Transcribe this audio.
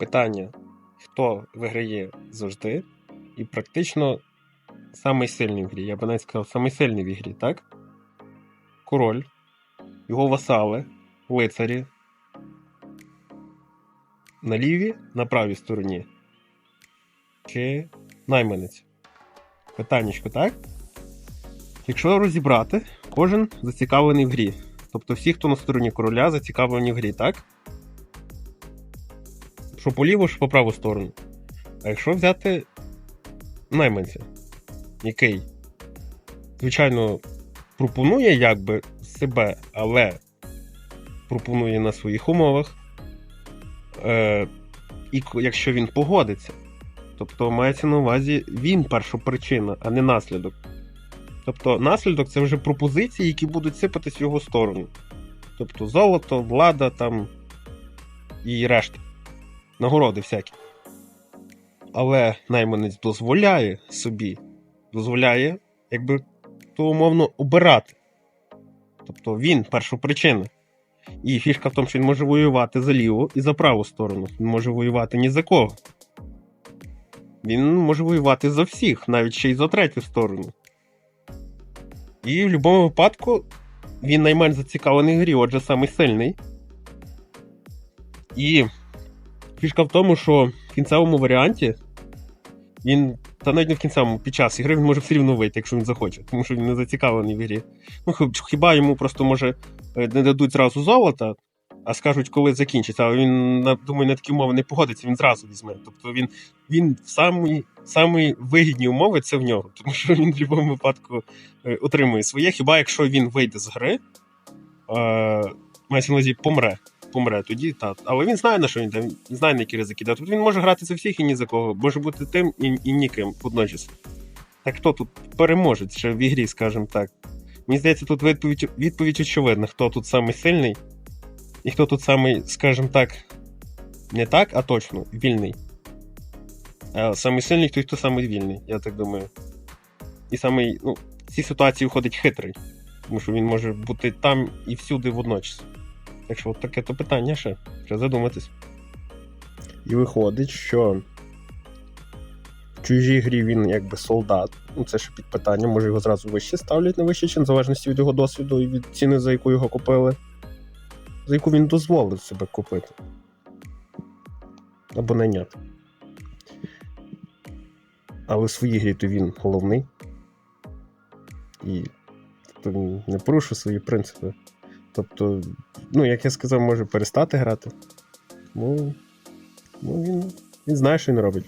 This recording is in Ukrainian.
питання, хто виграє завжди, і практично самий сильний в грі. Я би навіть сказав, самий сильний в ігрі, так? Король, його васали, лицарі. На лівій, на правій стороні. Чи найманець? Питаннячко, так? Якщо розібрати, кожен зацікавлений в грі. Тобто всі, хто на стороні короля, зацікавлені в грі, так? Що по ліву, що по праву сторону. А якщо взяти найманця, який, звичайно, пропонує якби себе, але пропонує на своїх умовах. Е, і якщо він погодиться, тобто мається на увазі він першопричина, а не наслідок. Тобто наслідок це вже пропозиції, які будуть сипатись в його сторону. Тобто золото, влада там і решта. Нагороди всякі. Але найманець дозволяє собі, дозволяє, якби то умовно обирати. Тобто він першопричина. І фішка в тому, що він може воювати за ліву і за праву сторону. Він може воювати ні за кого. Він може воювати за всіх, навіть ще й за третю сторону. І в будь-якому випадку він найменш зацікавлений грі, отже, самий сильний. І фішка в тому, що в кінцевому варіанті він, та навіть не в кінцевому, під час ігри він може все рівно вийти, якщо він захоче, тому що він не зацікавлений в грі. Ну, хіба йому просто може е, не дадуть зразу золота, а скажуть, коли закінчиться. А він, думаю, на такі умови не погодиться, він зразу візьме. Тобто він, він самі, самі вигідні умови це в нього, тому що він в будь-якому випадку е, отримує своє. Хіба якщо він вийде з гри, е, увазі помре. Помре тоді, та. Але він знає, на що він він знає, на які ризики йде. Тобто він може грати за всіх і ні за кого. Може бути тим і, і ніким водночас. Так хто тут переможець ще в ігрі, скажімо так. Мені здається, тут відповідь, відповідь очевидна, хто тут самий сильний, і хто тут самий, скажімо так, не так, а точно, вільний. А самий сильний той, хто самий вільний, я так думаю. І самий, ну, в цій ситуації виходить хитрий. Тому що він може бути там і всюди водночас. Так що от таке то питання ще. Треба задуматись. І виходить, що в чужій грі він якби солдат. Ну, це ще під питання, може його зразу вище ставлять на вищий чин, в залежності від його досвіду і від ціни, за яку його купили. За яку він дозволив себе купити. Або найняти. Але в своїй грі то він головний. І тобто, він не порушив свої принципи. Тобто, ну, як я сказав, може перестати грати. Ну, ну він, він знає, що він робить.